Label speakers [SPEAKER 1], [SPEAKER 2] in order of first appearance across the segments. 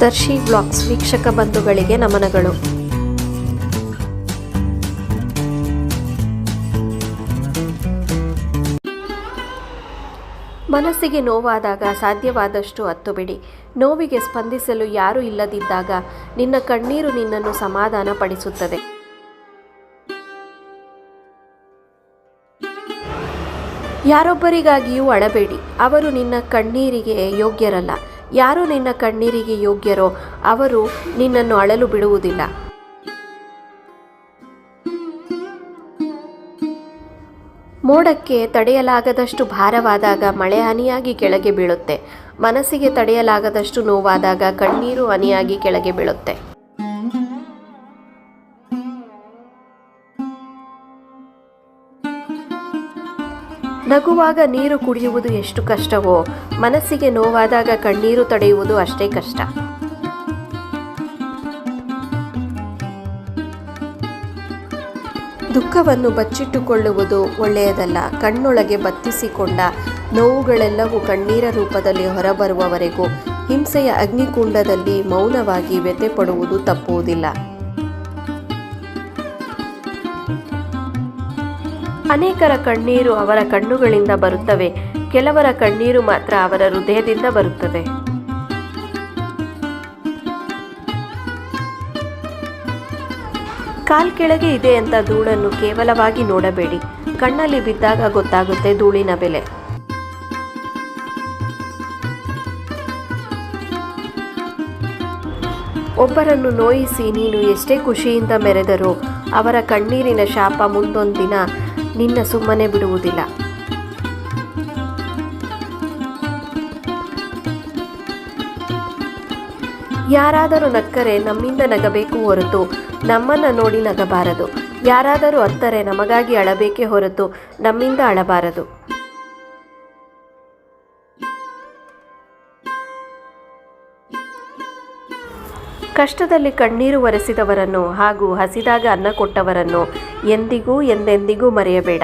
[SPEAKER 1] ದರ್ಶಿ blogs ವೀಕ್ಷಕ ಬಂಧುಗಳಿಗೆ ನಮನಗಳು. ಮನಸ್ಸಿಗೆ ನೋವಾದಾಗ ಸಾಧ್ಯವಾದಷ್ಟು ಹತ್ತು ಬಿಡಿ. ನೋವಿಗೆ ಸ್ಪಂದಿಸಲು ಯಾರೂ ಇಲ್ಲದಿದ್ದಾಗ ನಿನ್ನ ಕಣ್ಣೀರು ನಿನ್ನನ್ನು ಸಮಾಧಾನ ಪಡಿಸುತ್ತದೆ ಯಾರೊಬ್ಬರಿಗಾಗಿಯೂ ಅಳಬೇಡಿ. ಅವರು ನಿನ್ನ ಕಣ್ಣೀರಿಗೆ ಯೋಗ್ಯರಲ್ಲ. ಯಾರು ನಿನ್ನ ಕಣ್ಣೀರಿಗೆ ಯೋಗ್ಯರೋ ಅವರು ನಿನ್ನನ್ನು ಅಳಲು ಬಿಡುವುದಿಲ್ಲ. ಮೋಡಕ್ಕೆ ತಡೆಯಲಾಗದಷ್ಟು ಭಾರವಾದಾಗ ಮಳೆ ಹನಿಯಾಗಿ ಕೆಳಗೆ ಬೀಳುತ್ತೆ. ಮನಸ್ಸಿಗೆ ತಡೆಯಲಾಗದಷ್ಟು ನೋವಾದಾಗ ಕಣ್ಣೀರು ಹನಿಯಾಗಿ ಕೆಳಗೆ ಬೀಳುತ್ತೆ. ನಗುವಾಗ ನೀರು ಕುಡಿಯುವುದು ಎಷ್ಟು ಕಷ್ಟವೋ, ಮನಸ್ಸಿಗೆ ನೋವಾದಾಗ ಕಣ್ಣೀರು ತಡೆಯುವುದು ಅಷ್ಟೇ ಕಷ್ಟ. ದುಃಖವನ್ನು ಬಚ್ಚಿಟ್ಟುಕೊಳ್ಳುವುದು ಒಳ್ಳೆಯದಲ್ಲ. ಕಣ್ಣೊಳಗೆ ಬತ್ತಿಸಿಕೊಂಡ ನೋವುಗಳೆಲ್ಲವೂ ಕಣ್ಣೀರ ರೂಪದಲ್ಲಿ ಹೊರಬರುವವರೆಗೂ, ಹಿಂಸೆಯ ಅಗ್ನಿಕುಂಡದಲ್ಲಿ ಮೌನವಾಗಿ ವ್ಯಥೆ ಪಡುವುದು ತಪ್ಪುವುದಿಲ್ಲ. ಅನೇಕರ ಕಣ್ಣೀರು ಅವರ ಕಣ್ಣುಗಳಿಂದ ಬರುತ್ತವೆ. ಕೆಲವರ ಕಣ್ಣೀರು ಮಾತ್ರ ಅವರ ಹೃದಯದಿಂದ ಬರುತ್ತದೆ ಕಾಲ್ ಕೆಳಗೆ ಇದೆ ಅಂತ ಧೂಳನ್ನು ಕೇವಲವಾಗಿ ನೋಡಬೇಡಿ. ಕಣ್ಣಲ್ಲಿ ಬಿದ್ದಾಗ ಗೊತ್ತಾಗುತ್ತೆ ಧೂಳಿನ ಬೆಲೆ. ಒಬ್ಬರನ್ನು ನೋಯಿಸಿ ನೀನು ಎಷ್ಟೇ ಖುಷಿಯಿಂದ ಮೆರೆದರೂ ಅವರ ಕಣ್ಣೀರಿನ ಶಾಪ ಮುಂದೊಂದಿನ ನಿನ್ನ ಸುಮ್ಮನೆ ಬಿಡುವುದಿಲ್ಲ. ಯಾರಾದರೂ ನಕ್ಕರೆ ನಮ್ಮಿಂದ ನಗಬೇಕು ಹೊರತು ನಮ್ಮನ್ನ ನೋಡಿ ನಗಬಾರದು. ಯಾರಾದರೂ ಅತ್ತರೆ ನಮಗಾಗಿ ಅಳಬೇಕೇ ಹೊರತು ನಮ್ಮಿಂದ ಅಳಬಾರದು. ಕಷ್ಟದಲ್ಲಿ ಕಣ್ಣೀರು ಒರೆಸಿದವರನ್ನು ಹಾಗೂ ಹಸಿದಾಗ ಅನ್ನ ಕೊಟ್ಟವರನ್ನು ಎಂದಿಗೂ ಎಂದೆಂದಿಗೂ ಮರೆಯಬೇಡ.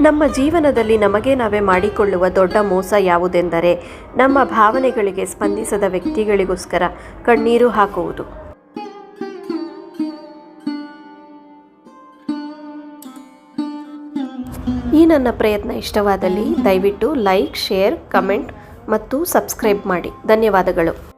[SPEAKER 1] ನಮ್ಮ ಜೀವನದಲ್ಲಿ ನಮಗೆ ನಾವೇ ಮಾಡಿಕೊಳ್ಳುವ ದೊಡ್ಡ ಮೋಸ ಯಾವುದೆಂದರೆ ನಮ್ಮ ಭಾವನೆಗಳಿಗೆ ಸ್ಪಂದಿಸದ ವ್ಯಕ್ತಿಗಳಿಗೋಸ್ಕರ ಕಣ್ಣೀರು ಹಾಕುವುದು. ಈ ನನ್ನ ಪ್ರಯತ್ನ ಇಷ್ಟವಾದಲ್ಲಿ ದಯವಿಟ್ಟು ಲೈಕ್ ಶೇರ್ ಕಮೆಂಟ್ ಮತ್ತು ಸಬ್ಸ್ಕ್ರೈಬ್ ಮಾಡಿ. ಧನ್ಯವಾದಗಳು.